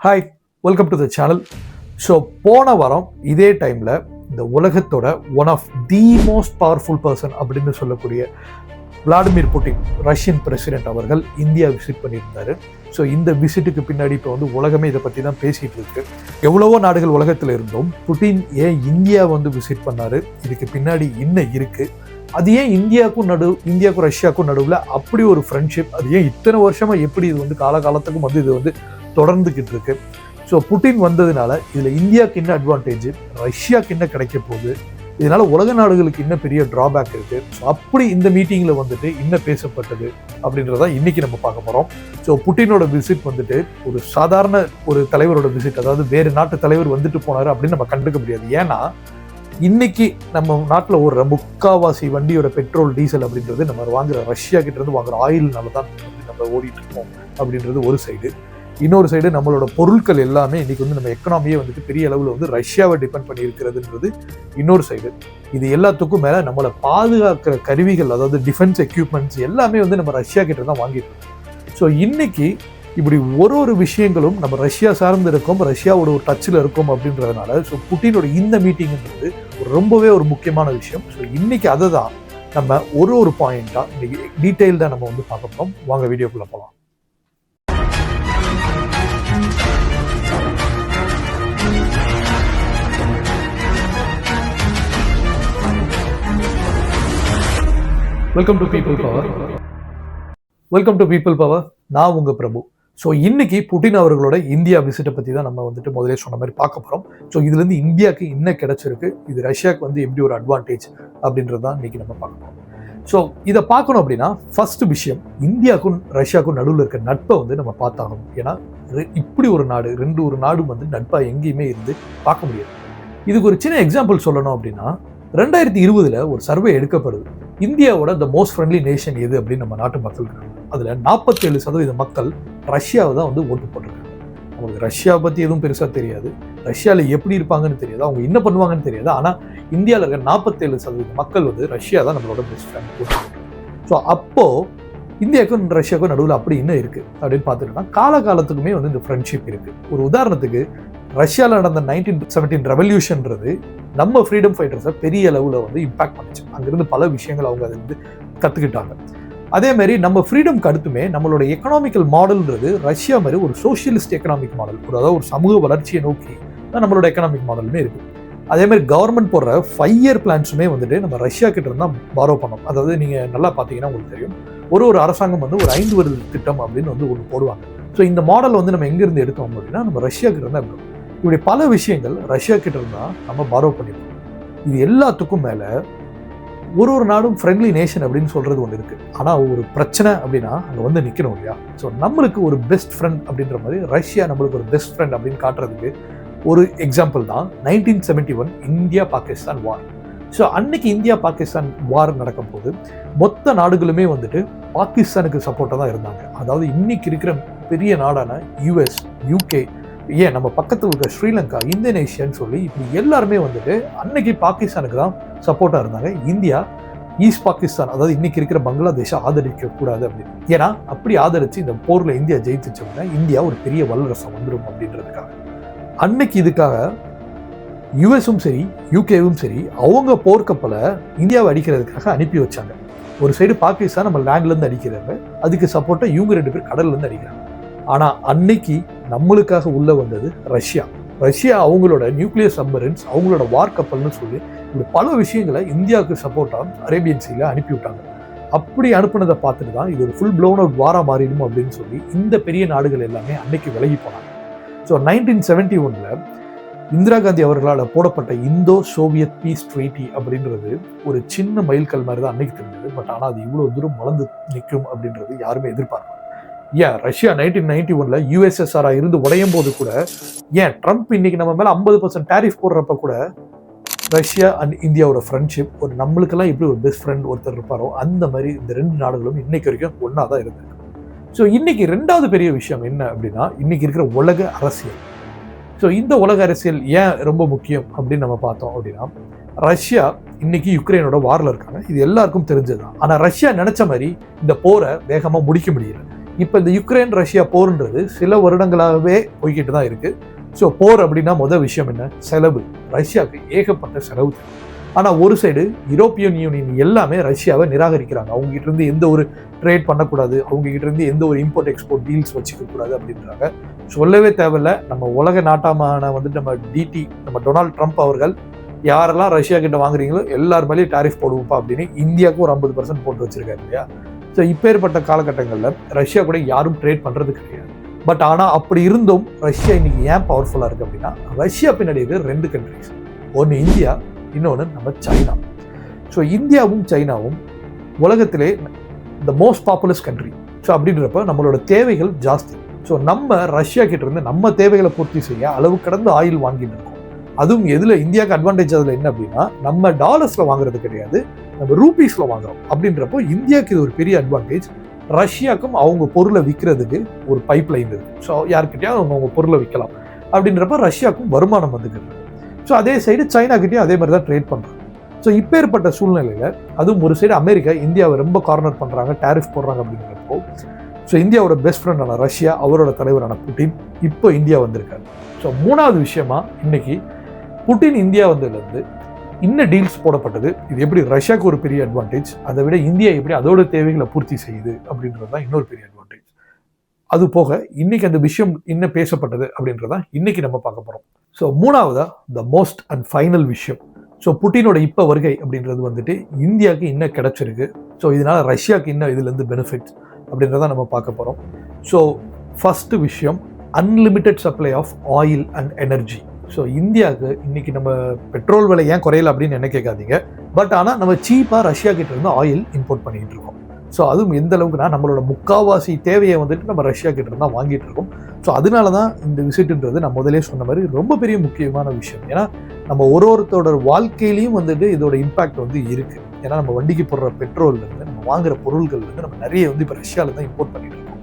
Hi welcome to the channel so போன வாரம் இதே டைமில் இந்த உலகத்தோட one of the most powerful person அப்படின்னு சொல்லக்கூடிய விளாடிமிர் புட்டின் ரஷ்யன் பிரசிடென்ட் அவர்கள் இந்தியா விசிட் பண்ணியிருந்தார். ஸோ இந்த விசிட்டுக்கு பின்னாடி இப்போ வந்து உலகமே இதை பற்றி தான் பேசிகிட்டு இருக்கு. எவ்வளவோ நாடுகள் உலகத்தில் இருந்தோம் புட்டின் ஏன் இந்தியா வந்து விசிட் பண்ணார்? இதுக்கு பின்னாடி என்ன இருக்குது அது ஏன் இந்தியாவுக்கும் நடு இந்தியாவுக்கும் ரஷ்யாவுக்கும் நடுவில் அப்படி ஒரு ஃப்ரெண்ட்ஷிப் அது ஏன் இத்தனை வருஷமாக எப்படி இது வந்து காலகாலத்துக்கும் வந்து இது வந்து தொடர்ந்துக்கிட்டு இருக்கு ஸோ புட்டின் வந்ததுனால இதில் இந்தியாவுக்கு என்ன அட்வான்டேஜ் ரஷ்யாவுக்கு என்ன கிடைக்க போகுது? இதனால உலக நாடுகளுக்கு இன்னும் பெரிய டிராபேக் இருக்கு? ஸோ அப்படி இந்த மீட்டிங்கில் வந்துட்டு என்ன பேசப்பட்டது அப்படின்றத இன்னைக்கு நம்ம பார்க்க போகிறோம் ஸோ புட்டினோட விசிட் வந்துட்டு ஒரு சாதாரண ஒரு தலைவரோட விசிட் அதாவது வேறு நாட்டு தலைவர் வந்துட்டு போனார் அப்படின்னு நம்ம கண்டுக்க முடியாது. ஏன்னா இன்னைக்கு நம்ம நாட்டில் ஒரு முக்காவாசி வண்டியோட பெட்ரோல் டீசல் அப்படின்றது நம்ம வாங்குற ரஷ்யா கிட்ட இருந்து வாங்குற ஆயில்னால தான் நம்ம ஓடிட்டு இருக்கோம் அப்படின்றது ஒரு சைடு இன்னொரு சைடு நம்மளோட பொருட்கள் எல்லாமே இன்றைக்கி வந்து நம்ம எக்கனாமியே வந்துட்டு பெரிய அளவில் வந்து ரஷ்யாவை டிபெண்ட் பண்ணி இருக்கிறதுன்றது இன்னொரு சைடு இது எல்லாத்துக்கும் மேலே நம்மளை பாதுகாக்கிற கருவிகள் அதாவது டிஃபென்ஸ் எக்யூப்மெண்ட்ஸ் எல்லாமே வந்து நம்ம ரஷ்யா கிட்ட தான் வாங்கிட்டு இருக்கோம் ஸோ இன்றைக்கி இப்படி ஒரு ஒரு விஷயங்களும் நம்ம ரஷ்யா சார்ந்து இருக்கோம் ரஷ்யாவோட ஒரு டச்சில் இருக்கோம் அப்படின்றதுனால ஸோ புட்டினோட இந்த மீட்டிங்ன்றது ரொம்பவே ஒரு முக்கியமான விஷயம். ஸோ இன்றைக்கி அதை தான் நம்ம ஒரு ஒரு பாயிண்ட்டாக இன்றைக்கி டீட்டெயில் டீட்டெயில்டாக நம்ம வந்து பார்க்க போகிறோம் வாங்க வீடியோக்குள்ளே போகலாம். Welcome to people power welcome to people power நான் உங்க பிரபு. ஸோ இன்னைக்கு புட்டின் அவர்களோட இந்தியா விசிட்டை பற்றி தான் நம்ம வந்துட்டு முதலே சொன்ன மாதிரி பார்க்க போகிறோம் ஸோ இதுலேருந்து இந்தியாவுக்கு என்ன கிடைச்சிருக்கு? இது ரஷ்யாவுக்கு வந்து எப்படி ஒரு அட்வான்டேஜ் அப்படின்றது தான் இன்னைக்கு நம்ம பார்க்க போகிறோம் ஸோ இதை பார்க்கணும் அப்படின்னா ஃபர்ஸ்ட் விஷயம் இந்தியாவுக்கும் ரஷ்யாவுக்கும் நடுவில் இருக்க நட்பை வந்து நம்ம பார்த்தாகணும். ஏன்னா இப்படி ஒரு நாடு ரெண்டு ஒரு நாடும் வந்து நட்பாக எங்கேயுமே இருந்து பார்க்க முடியாது. இதுக்கு ஒரு சின்ன எக்ஸாம்பிள் சொல்லணும் அப்படின்னா ரெண்டாயிரத்தி இருபதுல ஒரு சர்வே எடுக்கப்படுது. இந்தியாவோட த மோஸ்ட் ஃப்ரெண்ட்லி நேஷன் எது அப்படின்னு நம்ம நாட்டு மக்கள் இருக்காங்க. அதில் நாற்பத்தேழு சதவீத மக்கள் ரஷ்யாவை தான் வந்து ஓட்டு போட்டிருக்காங்க. அவங்களுக்கு ரஷ்யாவை பற்றி எதுவும் பெருசாக தெரியாது. ரஷ்யாவில் எப்படி இருப்பாங்கன்னு தெரியாது. அவங்க என்ன பண்ணுவாங்கன்னு தெரியாது. ஆனால் இந்தியாவில் இருக்க நாற்பத்தேழு சதவீத மக்கள் வந்து ரஷ்யா தான் நம்மளோட பெஸ்ட் ஃப்ரெண்ட் ஸோ அப்போது இந்தியாவுக்கும் ரஷ்யாவுக்கும் நடுவில் அப்படி என்ன இருக்குது அப்படின்னு பார்த்துட்டோம்னா காலகாலத்துக்குமே வந்து இந்த ஃப்ரெண்ட்ஷிப் இருக்குது ஒரு உதாரணத்துக்கு ரஷ்யாவில் நடந்த நைன்டீன் செவன்டீன் ரெவல்யூஷன்ன்றது நம்ம ஃப்ரீடம் ஃபைட்டர்ஸை பெரிய அளவில் வந்து இம்பாக்ட் பண்ணிச்சு. அங்கேருந்து பல விஷயங்கள் அவங்க அதை வந்து கற்றுக்கிட்டாங்க அதே மாதிரி நம்ம ஃப்ரீடம்க்கு அடுத்துமே நம்மளோட எக்கனாமிக்கல் மாடல்ன்றது ரஷ்யா மாதிரி ஒரு சோஷியலிஸ்ட் எக்கனாமிக் மாடல் ஒரு அதாவது ஒரு சமூக வளர்ச்சியை நோக்கி தான் நம்மளோட எக்கனாமிக் மாடலுமே இருக்குது அதே மாதிரி கவர்மெண்ட் போடுற ஃபைவ் இயர் பிளான்ஸுமே வந்துட்டு நம்ம ரஷ்யா கிட்ட இருந்தால் பாரோ பண்ணோம் அதாவது நீங்கள் நல்லா பார்த்தீங்கன்னா உங்களுக்கு தெரியும். ஒரு ஒரு அரசாங்கம் வந்து ஒரு ஐந்து வருட திட்டம் அப்படின்னு வந்து ஒன்று போடுவாங்க. ஸோ இந்த மாடல் வந்து நம்ம எங்கேருந்து எடுத்தோம் அப்படின்னா நம்ம ரஷ்யா கிட்ட இருந்தால் இப்படி பல விஷயங்கள் ரஷ்யா கிட்ட இருந்தால் நம்ம பாரோ பண்ணிருக்கோம் இது எல்லாத்துக்கும் மேலே ஒரு ஒரு நாடும் ஃப்ரெண்ட்லி நேஷன் அப்படின்னு சொல்கிறது ஒன்று இருக்குது ஆனால் ஒரு பிரச்சனை அப்படின்னா அங்கே வந்து நிற்கணும் இல்லையா? ஸோ நம்மளுக்கு ஒரு பெஸ்ட் ஃப்ரெண்ட் அப்படின்ற மாதிரி ரஷ்யா நம்மளுக்கு ஒரு பெஸ்ட் ஃப்ரெண்ட் அப்படின்னு காட்டுறதுக்கு ஒரு எக்ஸாம்பிள் தான் nineteen seventy one India Pakistan war so அன்னைக்கு இந்தியா பாகிஸ்தான் வார் நடக்கும்போது மொத்த நாடுகளுமே வந்துட்டு பாகிஸ்தானுக்கு சப்போர்ட்டாக தான் இருந்தாங்க. அதாவது இன்னைக்கு இருக்கிற பெரிய நாடான யூஎஸ் யூகே ஏன் நம்ம பக்கத்தில் இருக்க ஸ்ரீலங்கா இந்தோனேஷியான்னு சொல்லி இப்படி எல்லாருமே வந்துட்டு அன்னைக்கு பாகிஸ்தானுக்கு தான் சப்போர்ட்டாக இருந்தாங்க. இந்தியா ஈஸ்ட் பாகிஸ்தான் அதாவது இன்னைக்கு இருக்கிற பங்களாதேஷை ஆதரிக்க கூடாது அப்படின்னு. ஏன்னா அப்படி ஆதரிச்சு இந்த போரில் இந்தியா ஜெயிச்சுச்சு அப்படின்னா இந்தியா ஒரு பெரிய வல்லரசம் வந்துடும் அப்படின்றதுக்காக. அன்னைக்கு இதுக்காக யுஎஸும் சரி யூகேவும் சரி அவங்க போர்க்கப்பலை இந்தியாவை அடிக்கிறதுக்காக அனுப்பி வச்சாங்க. ஒரு சைடு பாகிஸ்தான் நம்ம லேண்ட்லேருந்து அடிக்கிறாங்க. அதுக்கு சப்போர்ட்டாக இவங்க ரெண்டு பேர் கடல்லேருந்து அடிக்கிறாங்க. ஆனால் அன்னைக்கு நம்மளுக்காக உள்ளே வந்தது ரஷ்யா. ரஷ்யா அவங்களோட நியூக்ளியர் சப்மரின்ஸ் அவங்களோட வார் கப்பல்னு சொல்லி இப்படி பல விஷயங்களை இந்தியாவுக்கு சப்போர்ட்டாக அரேபியன் சீல அனுப்பி விட்டாங்க. அப்படி அனுப்புனதை பார்த்துட்டு தான் இது ஒரு ஃபுல் ப்ளோன் அவுட் வாரா மாறிடும் அப்படின்னு சொல்லி இந்த பெரிய நாடுகள் எல்லாமே அன்னைக்கு விலகி போனாங்க. ஸோ நைன்டீன் செவன்டி ஒன்ல இந்திரா காந்தி அவர்களால் போடப்பட்ட இந்தோ சோவியத் பீஸ் ட்ரீட்டி அப்படின்றது ஒரு சின்ன மைல்கல் மாதிரி தான் அன்னைக்கு தெரிஞ்சது. பட் ஆனால் அது இவ்வளோ தூரம் வளர்ந்து நிற்கும் அப்படின்றது யாருமே எதிர்பார்க்கல. ஏன் ரஷ்யா நைன்டீன் நைன்டி ஒன்ல யூஎஸ்எஸ்ஆரா இருந்து உடையும் போது கூட ஏன் ட்ரம்ப் இன்னைக்கு நம்ம மேல ஐம்பது பர்சன்ட் டேரிஃப் போடுறப்ப கூட ரஷ்யா அண்ட் இந்தியாவோட ஃப்ரெண்ட்ஷிப் ஒரு நம்மளுக்கெல்லாம் எப்படி ஒரு பெஸ்ட் ஃப்ரெண்ட் ஒருத்தர் இருப்பாரோ அந்த மாதிரி இந்த ரெண்டு நாடுகளும் இன்னைக்கு வரைக்கும் ஒன்றா தான் இருந்திருக்கு ஸோ இன்னைக்கு ரெண்டாவது பெரிய விஷயம் என்ன அப்படின்னா இன்னைக்கு இருக்கிற உலக அரசியல். ஸோ இந்த உலக அரசியல் ஏன் ரொம்ப முக்கியம் அப்படின்னு நம்ம பார்த்தோம் அப்படின்னா ரஷ்யா இன்னைக்கு யுக்ரைனோட வாரில் இருக்காங்க. இது எல்லாருக்கும் தெரிஞ்சது தான் ஆனால் ரஷ்யா நினச்ச மாதிரி இந்த போரை வேகமாக முடிக்க முடியல. இப்போ இந்த யுக்ரைன் ரஷ்யா போர்ன்றது சில வருடங்களாகவே போய்கிட்டு தான் இருக்குது ஸோ போர் அப்படின்னா முதல் விஷயம் என்ன? செலவு. ரஷ்யாவுக்கு ஏகப்பட்ட செலவு ஆனால் ஒரு சைடு யூரோப்பியன் யூனியன் எல்லாமே ரஷ்யாவை நிராகரிக்கிறாங்க. அவங்ககிட்ட இருந்து எந்த ஒரு ட்ரேட் பண்ணக்கூடாது அவங்ககிட்ட இருந்து எந்த ஒரு இம்போர்ட் எக்ஸ்போர்ட் டீல்ஸ் வச்சுக்க கூடாது அப்படின்றாங்க. சொல்லவே தேவையில்ல. நம்ம உலக நாட்டாமான வந்துட்டு நம்ம டிடி நம்ம டொனால்ட் ட்ரம்ப் அவர்கள் யாரெல்லாம் ரஷ்யா கிட்ட வாங்குறீங்களோ எல்லார் மேலேயும் டாரிஃப் போடுவோம்ப்பா அப்படின்னு இந்தியாவுக்கு ஒரு ஐம்பது பர்சன்ட் போட்டு வச்சிருக்காரு இல்லையா? ஸோ இப்பேற்பட்ட காலகட்டங்களில் ரஷ்யா கூட யாரும் ட்ரேட் பண்ணுறது கிடையாது. பட் ஆனால் அப்படி இருந்தும் ரஷ்யா இன்னைக்கு ஏன் பவர்ஃபுல்லாக இருக்குது அப்படின்னா ரஷ்யா பின்னாடி ரெண்டு கண்ட்ரிஸ் ஒன்று இந்தியா இன்னொன்று நம்ம சைனா. ஸோ இந்தியாவும் சைனாவும் உலகத்திலே the most populous country so அப்படின்றப்ப நம்மளோட தேவைகள் ஜாஸ்தி. ஸோ நம்ம ரஷ்யா கிட்ட இருந்து நம்ம தேவைகளை பூர்த்தி செய்ய அளவு கடந்து ஆயில் வாங்கிட்டு இருக்கோம். அதுவும் எதில்? இந்தியாவுக்கு அட்வான்டேஜ் அதில் என்ன அப்படின்னா நம்ம டாலர்ஸில் வாங்குறது கிடையாது. நம்ம ரூபீஸில் வாங்குறோம். அப்படின்றப்போ இந்தியாவுக்கு இது ஒரு பெரிய அட்வான்டேஜ் ரஷ்யாவுக்கும் அவங்க பொருளை விற்கிறதுக்கு ஒரு பைப் லைன் இருக்குது ஸோ யாருக்கிட்டையும் அவங்க அவங்க பொருளை விற்கலாம் அப்படின்றப்ப ரஷ்யாவுக்கும் வருமானம் வந்துக்கிறது ஸோ அதே சைடு சைனாக்கிட்டையும் அதே மாதிரி தான் ட்ரேட் பண்ணுறாங்க ஸோ இப்போ ஏற்பட்ட சூழ்நிலையில் அதுவும் ஒரு சைடு அமெரிக்கா இந்தியாவை ரொம்ப கார்னர் பண்ணுறாங்க டேரிஃப் போடுறாங்க அப்படிங்கிறப்போ ஸோ இந்தியாவோட பெஸ்ட் ஃப்ரெண்டான ரஷ்யா அவரோட தலைவரான புட்டின் இப்போ இந்தியா வந்திருக்காரு. ஸோ மூணாவது விஷயமா இன்னைக்கு புட்டின் இந்தியா வந்ததுலேருந்து இன்னும் டீல்ஸ் போடப்பட்டது. இது எப்படி ரஷ்யாவுக்கு ஒரு பெரிய அட்வான்டேஜ் அதை விட இந்தியா எப்படி அதோட தேவைகளை பூர்த்தி செய்யுது அப்படின்றது தான் இன்னொரு பெரிய அட்வான்டேஜ் அது போக இன்னைக்கு அந்த விஷயம் இன்னும் பேசப்பட்டது அப்படின்றதான் இன்னைக்கு நம்ம பார்க்க போகிறோம் ஸோ மூணாவதா த மோஸ்ட் அண்ட் ஃபைனல் விஷயம். ஸோ புட்டினோட இப்போ வருகை அப்படின்றது வந்துட்டு இந்தியாவுக்கு இன்னும் கிடச்சிருக்கு. ஸோ இதனால் ரஷ்யாவுக்கு இன்னும் இதுலேருந்து பெனிஃபிட்ஸ் அப்படின்றத நம்ம பார்க்க போகிறோம் ஸோ ஃபஸ்ட்டு விஷயம் unlimited supply of oil and energy so இந்தியாவுக்கு இன்னைக்கு நம்ம பெட்ரோல் விலை ஏன் குறையல அப்படின்னு என்ன கேட்காதீங்க. பட் ஆனால் நம்ம சீப்பாக ரஷ்யா கிட்ட இருந்து ஆயில் இம்போர்ட் பண்ணிட்டு இருக்கோம். ஸோ அதுவும் எந்த அளவுக்குனா நம்மளோட முக்காவாசி தேவையை வந்துட்டு நம்ம ரஷ்யா கிட்ட இருந்தால் வாங்கிட்டு இருக்கோம். ஸோ அதனால தான் இந்த விசிட்டுன்றது நான் முதலே சொன்ன மாதிரி ரொம்ப பெரிய முக்கியமான விஷயம். ஏன்னா நம்ம ஒரு ஒருத்தரோட வாழ்க்கையிலையும் வந்துட்டு இதோட இம்பாக்ட் வந்து இருக்குது ஏன்னா நம்ம வண்டிக்கு போடுற பெட்ரோல்லேருந்து நம்ம வாங்குற பொருள்கள்லேருந்து நம்ம நிறைய வந்து இப்போ ரஷ்யாவில் தான் இம்போர்ட் பண்ணிட்டு இருக்கோம்.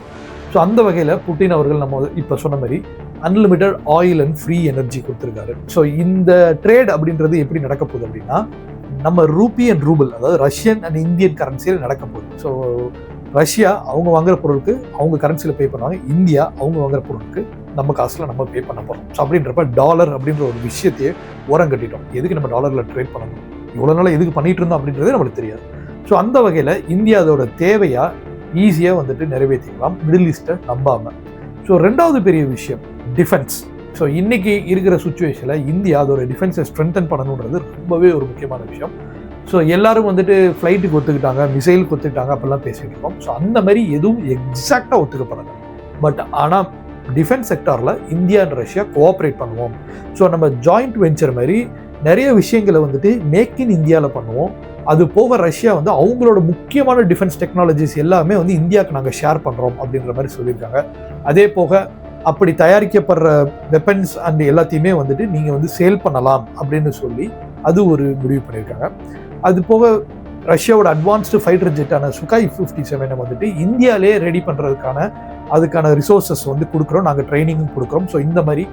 ஸோ அந்த வகையில் புட்டின் அவர்கள் நம்ம இப்போ சொன்ன மாதிரி unlimited oil and free energy கொடுத்துருக்காரு. ஸோ இந்த ட்ரேட் அப்படின்றது எப்படி நடக்க போகுது அப்படின்னா நம்ம ரூபி அண்ட் ரூபிள் அதாவது ரஷ்யன் அண்ட் இந்தியன் கரன்சியில் நடக்க போகுது. ஸோ ரஷ்யா அவங்க வாங்குற பொருளுக்கு அவங்க கரன்சியில் பே பண்ணுவாங்க. இந்தியா அவங்க வாங்குற பொருளுக்கு நம்ம காசில் நம்ம பே பண்ண போகிறோம் ஸோ அப்படின்றப்ப டாலர் அப்படின்ற ஒரு விஷயத்தையே ஓரம் கட்டிட்டோம். எதுக்கு நம்ம டாலரில் ட்ரேட் பண்ணணும்? இவ்வளோ நாள் எதுக்கு பண்ணிட்டு இருந்தோம் அப்படின்றதே நம்மளுக்கு தெரியாது. ஸோ அந்த வகையில் இந்தியா அதோட தேவையாக ஈஸியாக வந்துட்டு நிறைவேற்றிக்கலாம் மிடில் ஈஸ்ட்டை நம்பாமல் ஸோ ரெண்டாவது பெரிய விஷயம் டிஃபென்ஸ் ஸோ இன்றைக்கி இருக்கிற சுச்சுவேஷனில் இந்தியா அதோட டிஃபென்ஸை ஸ்ட்ரென்தன் பண்ணணுன்றது ரொம்பவே ஒரு முக்கியமான விஷயம். ஸோ எல்லோரும் வந்துட்டு ஃப்ளைட்டுக்கு ஒத்துக்கிட்டாங்க மிசைலுக்கு ஒத்துக்கிட்டாங்க அப்படிலாம் பேசிகிட்டு இருக்கோம். ஸோ அந்த மாதிரி எதுவும் எக்ஸாக்டாக ஒத்துக்கப்படலை. பட் ஆனால் டிஃபென்ஸ் செக்டாரில் இந்தியா அண்ட் ரஷ்யா கோஆப்ரேட் பண்ணுவோம். ஸோ நம்ம ஜாயிண்ட் வெஞ்சர் மாதிரி நிறைய விஷயங்களை வந்துட்டு மேக் இன் இந்தியாவில் பண்ணுவோம். அது போக ரஷ்யா வந்து அவங்களோட முக்கியமான டிஃபென்ஸ் டெக்னாலஜிஸ் எல்லாமே வந்து இந்தியாவுக்கு நாங்கள் ஷேர் பண்ணுறோம் அப்படின்ற மாதிரி சொல்லியிருக்காங்க. அதே போக அப்படி தயாரிக்கப்படுற வெப்பன்ஸ் அண்ட் எல்லாத்தையுமே வந்துட்டு நீங்கள் வந்து சேல் பண்ணலாம் அப்படின்னு சொல்லி அது ஒரு முடிவு பண்ணியிருக்காங்க. அது போக ரஷ்யாவோட அட்வான்ஸ்டு ஃபைட்டர் ஜெட்டான சுகாய் ஃபிஃப்டி செவனை வந்துட்டு இந்தியாவிலே ரெடி பண்ணுறதுக்கான அதுக்கான ரிசோர்ஸஸ் வந்து கொடுக்குறோம். நாங்கள் ட்ரைனிங்கும் கொடுக்குறோம். ஸோ இந்த மாதிரி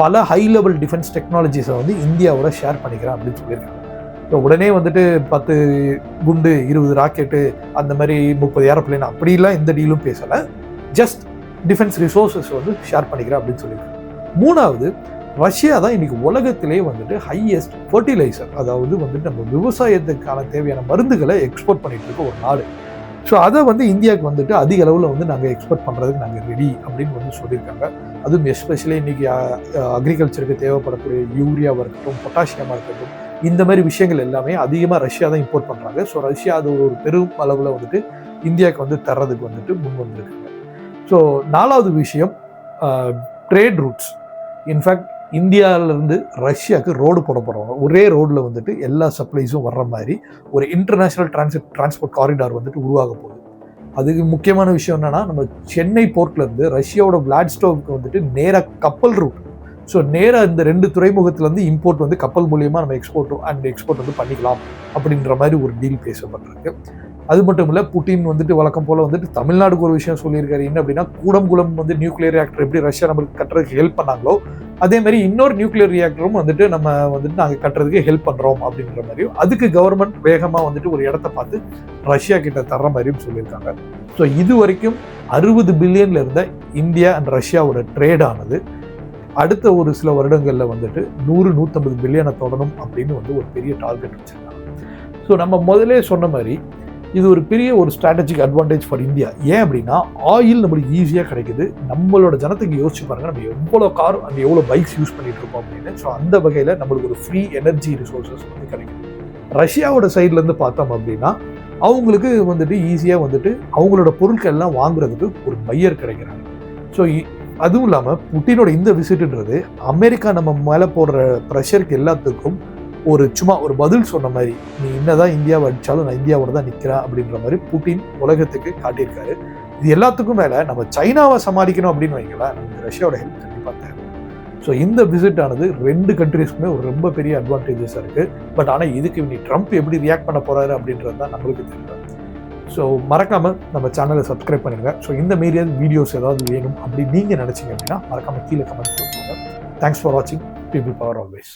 பல ஹை லெவல் டிஃபென்ஸ் டெக்னாலஜிஸை வந்து இந்தியாவோட ஷேர் பண்ணிக்கிறேன் அப்படின்னு சொல்லியிருக்காங்க. ஸோ உடனே வந்துட்டு பத்து குண்டு இருபது ராக்கெட்டு அந்த மாதிரி முப்பது ஏரோப்ளைன் அப்படிலாம் எந்த டீலும் பேசலை. ஜஸ்ட் டிஃபென்ஸ் ரிசோர்ஸஸ் வந்து ஷேர் பண்ணிக்கிறேன் அப்படின்னு சொல்லியிருக்காங்க மூணாவது ரஷ்யா தான் இன்றைக்கி உலகத்திலே வந்துட்டு ஹையஸ்ட் ஃபர்டிலைசர் அதாவது வந்துட்டு நம்ம விவசாயத்துக்கான தேவையான மருந்துகளை எக்ஸ்போர்ட் பண்ணிகிட்டு இருக்க ஒரு நாடு. ஸோ அதை வந்து இந்தியாவுக்கு வந்துட்டு அதிக அளவில் வந்து நாங்கள் எக்ஸ்போர்ட் பண்ணுறதுக்கு நாங்கள் ரெடி அப்படின்னு வந்து சொல்லியிருக்காங்க. அதுவும் எஸ்பெஷலி இன்றைக்கி அக்ரிகல்ச்சருக்கு தேவைப்படக்கூடிய யூரியாவாக இருக்கட்டும் பொட்டாசியமாக இருக்கட்டும் இந்த மாதிரி விஷயங்கள் எல்லாமே அதிகமாக ரஷ்யா தான் இம்போர்ட் பண்ணுறாங்க ஸோ ரஷ்யா அது ஒரு பெரும் அளவில் வந்துட்டு இந்தியாவுக்கு வந்து தர்றதுக்கு வந்துட்டு முன் வந்திருக்கு ஸோ நாலாவது விஷயம் ட்ரேட் ரூட்ஸ் இன்ஃபேக்ட் இந்தியாவிலேருந்து ரஷ்யாவுக்கு ரோடு போட போகிறாங்க ஒரே ரோடில் வந்துட்டு எல்லா சப்ளைஸும் வர்ற மாதிரி ஒரு இன்டர்நேஷ்னல் டிரான்சிட் டிரான்ஸ்போர்ட் காரிடார் வந்துட்டு உருவாக போகுது. அதுக்கு முக்கியமான விஷயம் என்னென்னா நம்ம சென்னை போர்ட்லேருந்து ரஷ்யாவோட விளாட்ஸ்டோவுக்கு வந்துட்டு நேராக கப்பல் ரூட் ஸோ நேராக இந்த ரெண்டு துறைமுகத்துலேருந்து இம்போர்ட் வந்து கப்பல் மூலியமாக நம்ம எக்ஸ்போர்ட் அண்ட் எக்ஸ்போர்ட் வந்து பண்ணிக்கலாம் அப்படின்ற மாதிரி ஒரு டீல் பேசப்பட்டிருக்கு. அது மட்டும் இல்லை புட்டின் வந்துட்டு வழக்கம் போல் வந்துட்டு தமிழ்நாடுக்கு ஒரு விஷயம் சொல்லியிருக்காரு. என்ன அப்படின்னா கூடங்குளம் வந்து நியூக்ளியர் ரியாக்டர் எப்படி ரஷ்யா நம்மளுக்கு கட்டுறதுக்கு ஹெல்ப் பண்ணாங்களோ அதே மாதிரி இன்னொரு நியூக்ளியர் ரியாக்டரும் வந்துட்டு நம்ம வந்துட்டு நாங்கள் கட்டுறதுக்கு ஹெல்ப் பண்ணுறோம் அப்படின்ற மாதிரியும் அதுக்கு கவர்மெண்ட் வேகமாக வந்துட்டு ஒரு இடத்த பார்த்து ரஷ்யா கிட்ட தர்ற மாதிரியும் சொல்லியிருக்காங்க. ஸோ இது வரைக்கும் அறுபது பில்லியன்ல இருந்த இந்தியா அண்ட் ரஷ்யாவோட ட்ரேடானது அடுத்த ஒரு சில வருடங்களில் வந்துட்டு நூறு நூற்றம்பது பில்லியனை தொடரும் அப்படின்னு வந்து ஒரு பெரிய டார்கெட் வச்சிருக்காங்க. ஸோ நம்ம முதலே சொன்ன மாதிரி இது ஒரு பெரிய ஒரு ஸ்ட்ராட்டஜிக் அட்வான்டேஜ் ஃபார் இந்தியா ஏன் அப்படின்னா ஆயில் நம்மளுக்கு ஈஸியாக கிடைக்குது. நம்மளோட ஜனத்துக்கு யோசிச்சு பாருங்க நம்ம எவ்வளோ கார் அந்த எவ்வளோ பைக்ஸ் யூஸ் பண்ணிட்டு இருக்கோம் அப்படின்னு. ஸோ அந்த வகையில் நம்மளுக்கு ஒரு ஃப்ரீ எனர்ஜி ரிசோர்ஸஸ் வந்து கிடைக்குது ரஷ்யாவோட சைட்லேருந்து பார்த்தோம் அப்படின்னா அவங்களுக்கு வந்துட்டு ஈஸியாக வந்துட்டு அவங்களோட பொருட்கள் எல்லாம் வாங்குறதுக்கு ஒரு பையர் கிடைக்கிறாங்க. ஸோ அதுவும் இல்லாமல் புட்டினோட இந்த விசிட்டுன்றது அமெரிக்கா நம்ம மேலே போடுற ப்ரெஷருக்கு எல்லாத்துக்கும் ஒரு சும்மா ஒரு பதில் சொன்ன மாதிரி நீ என்னதான் இந்தியாவை அடித்தாலும் நான் இந்தியாவோட தான் நிற்கிறேன் அப்படின்ற மாதிரி புட்டின் உலகத்துக்கு காட்டியிருக்காரு. இது எல்லாத்துக்கும் மேலே நம்ம சைனாவை சமாளிக்கணும் அப்படின்னு வைங்களேன் நமக்கு ரஷ்யாவோட ஹெல்ப் கண்டிப்பாக தேவை. ஸோ இந்த விசிட் ஆனது ரெண்டு கண்ட்ரீஸ்க்குமே ஒரு ரொம்ப பெரிய அட்வான்டேஜஸாக இருக்குது பட் ஆனால் இதுக்கு இனி ட்ரம்ப் எப்படி ரியாக்ட் பண்ண போகிறாரு அப்படின்றது தான் நம்மளுக்கு தெரியும். ஸோ மறக்காமல் நம்ம சேனலை சப்ஸ்கிரைப் பண்ணுங்கள் ஸோ இந்த மாரியான வீடியோஸ் ஏதாவது வேணும் அப்படி நீங்கள் நினச்சிங்க அப்படின்னா மறக்காமல் கீழே கமெண்ட் கொடுத்துருங்க தேங்க்ஸ் ஃபார் வாட்சிங் பீப்புள் பவர் ஆல்வேஸ்